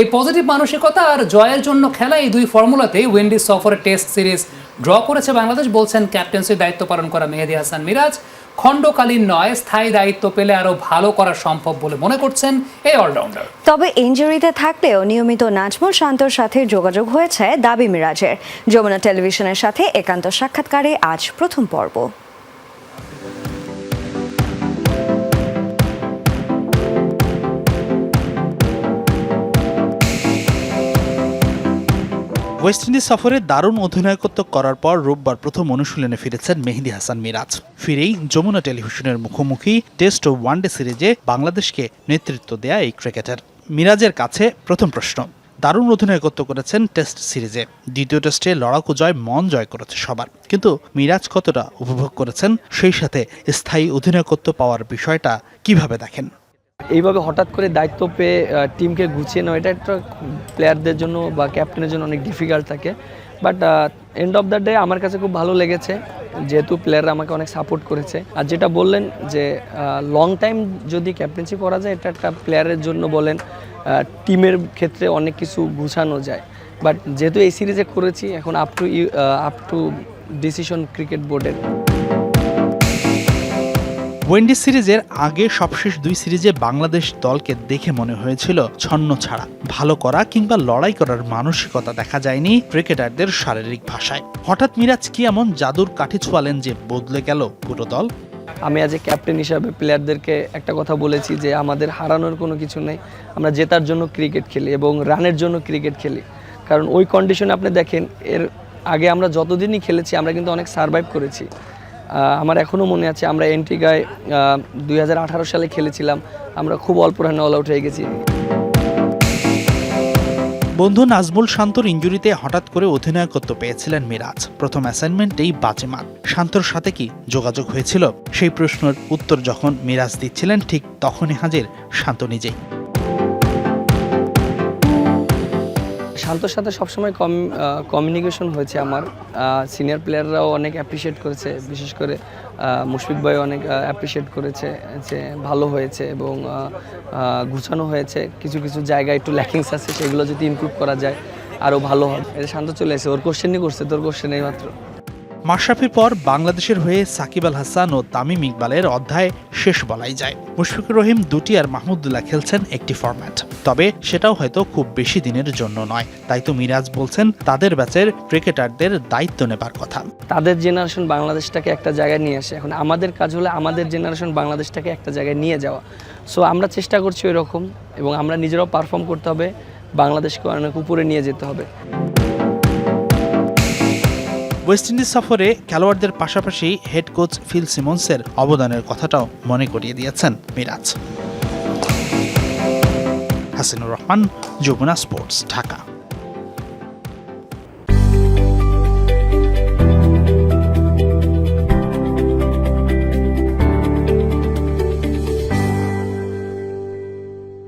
এই পজিটিভ মানসিকতা আর জয়ের জন্য খেলা এই দুই ফর্মুলাতেই উইন্ডিজ সফরে টেস্ট সিরিজ ড্র করেছে বাংলাদেশ, বলছেন ক্যাপ্টেন্সির দায়িত্ব পালন করা মেহেদি হাসান মিরাজ। খণ্ডকালীন নয়, স্থায়ী দায়িত্ব পেলে আরও ভালো করা সম্ভব বলে মনে করছেন এই অলরাউন্ডার তবে ইনজুরিতে থাকলেও নিয়মিত নাজমুল শান্তর সাথে যোগাযোগ হয়েছে দাবি মিরাজের। যমুনা টেলিভিশনের সাথে একান্ত সাক্ষাৎকারে আজ প্রথম পর্ব। ওয়েস্ট ইন্ডিজ সফরে দারুণ অধিনায়কত্ব করার পর রোববার প্রথম অনুশীলনে ফিরেছেন মেহেদি হাসান মিরাজ। ফিরেই যমুনা টেলিভিশনের মুখোমুখি টেস্ট ও ওয়ানডে সিরিজে বাংলাদেশকে নেতৃত্ব দেয়া এই ক্রিকেটার। মিরাজের কাছে প্রথম প্রশ্ন, দারুণ অধিনায়কত্ব করেছেন টেস্ট সিরিজে। দ্বিতীয় টেস্টে লড়াকু জয় মন জয় করেছে সবার। কিন্তু মিরাজ কতটা উপভোগ করেছেন, সেই সাথে স্থায়ী অধিনায়কত্ব পাওয়ার বিষয়টা কীভাবে দেখেন? এইভাবে হঠাৎ করে দায়িত্ব পেয়ে টিমকে গুছিয়ে নেওয়া, এটা একটা প্লেয়ারদের জন্য বা ক্যাপ্টেনের জন্য অনেক ডিফিকাল্ট থাকে। But end of the day আমার কাছে খুব ভালো লেগেছে, যেহেতু প্লেয়াররা আমাকে অনেক সাপোর্ট করেছে। আর যেটা বললেন যে লং টাইম যদি ক্যাপ্টেন্সি করা যায়, এটা একটা প্লেয়ারের জন্য বলেন টিমের ক্ষেত্রে অনেক কিছু গুছানো যায়। বাট যেহেতু এই সিরিজে করেছি, এখন up to up to decision cricket বোর্ডের ওয়েন্ডিজ সিরিজের আগে সবশেষ দুই সিরিজে বাংলাদেশ দলকে দেখে মনে হয়েছিল ছন্ন ছাড়া। ভালো করা কিংবা লড়াই করার মানসিকতা দেখা যায়নি ক্রিকেটারদের শারীরিক ভাষায়। হঠাৎ মিরাজ কি এমন জাদুর কাঠি ছোঁয়ালেন যে বদলে গেল পুরো দল? আমি আজ ক্যাপ্টেন হিসাবে প্লেয়ারদেরকে একটা কথা বলেছি যে আমাদের হারানোর কোনো কিছু নেই। আমরা জেতার জন্য ক্রিকেট খেলি এবং রানের জন্য ক্রিকেট খেলি। কারণ ওই কন্ডিশনে আপনি দেখেন, এর আগে আমরা যতদিনই খেলেছি, আমরা কিন্তু অনেক সারভাইভ করেছি। আমার এখনও মনে আছে, আমরা এন্ট্রিগায় দুই হাজার আঠারো সালে খেলেছিলাম। আমরা খুব অল্প রানে অল আউট হয়ে গেছি। বন্ধু নাজমুল শান্তর ইঞ্জুরিতে হঠাৎ করে অধিনায়কত্ব পেয়েছিলেন মিরাজ। প্রথম অ্যাসাইনমেন্টেই বাজেমাত। শান্তর সাথে কি যোগাযোগ হয়েছিল? সেই প্রশ্নের উত্তর যখন মিরাজ দিচ্ছিলেন, ঠিক তখনই হাজির শান্ত নিজেই। শান্তর সাথে সবসময় কম কমিউনিকেশন হয়েছে আমার। সিনিয়র প্লেয়াররাও অনেক অ্যাপ্রিসিয়েট করেছে, বিশেষ করে মুশফিক ভাই অনেক অ্যাপ্রিসিয়েট করেছে যে ভালো হয়েছে এবং গুছানো হয়েছে। কিছু কিছু জায়গায় একটু ল্যাকিংস আছে, সেগুলো যদি ইমপ্রুভ করা যায় আরও ভালো হবে। এটা শান্ত চলে এসে ওর কোশ্চেনই করছে, তোর কোশ্চেন এই মাত্র। মাশরাফির পর বাংলাদেশের হয়ে সাকিব আল হাসান ও তামিম ইকবালের অধ্যায় শেষ বলাই যায়। মুশফিকুর রহিম, দুটি আর মাহমুদুল্লাহ খেলছেন একটি ফরম্যাট তবে সেটাও হয়তো খুব বেশি দিনের জন্য নয়। তাই তো মিরাজ বলছেন, তাদের ব্যাচের ক্রিকেটারদের দায়িত্ব নেবার কথা। তাদের জেনারেশন বাংলাদেশটাকে একটা জায়গায় নিয়ে আসে। এখন আমাদের কাজ হলে আমাদের জেনারেশন বাংলাদেশটাকে একটা জায়গায় নিয়ে যাওয়া। সো আমরা চেষ্টা করছি ওই রকম এবং আমরা নিজেরাও পারফর্ম করতে হবে। বাংলাদেশকে অনেক উপরে নিয়ে যেতে হবে। ওয়েস্ট ইন্ডিজ সফরে খেলোয়াড়দের পাশাপাশি হেড কোচ ফিল সিমন্সের অবদানের কথাটাও মনে করিয়ে দিয়েছেন মিরাজ। হাসিনুর রহমান, যমুনা স্পোর্টস, ঢাকা।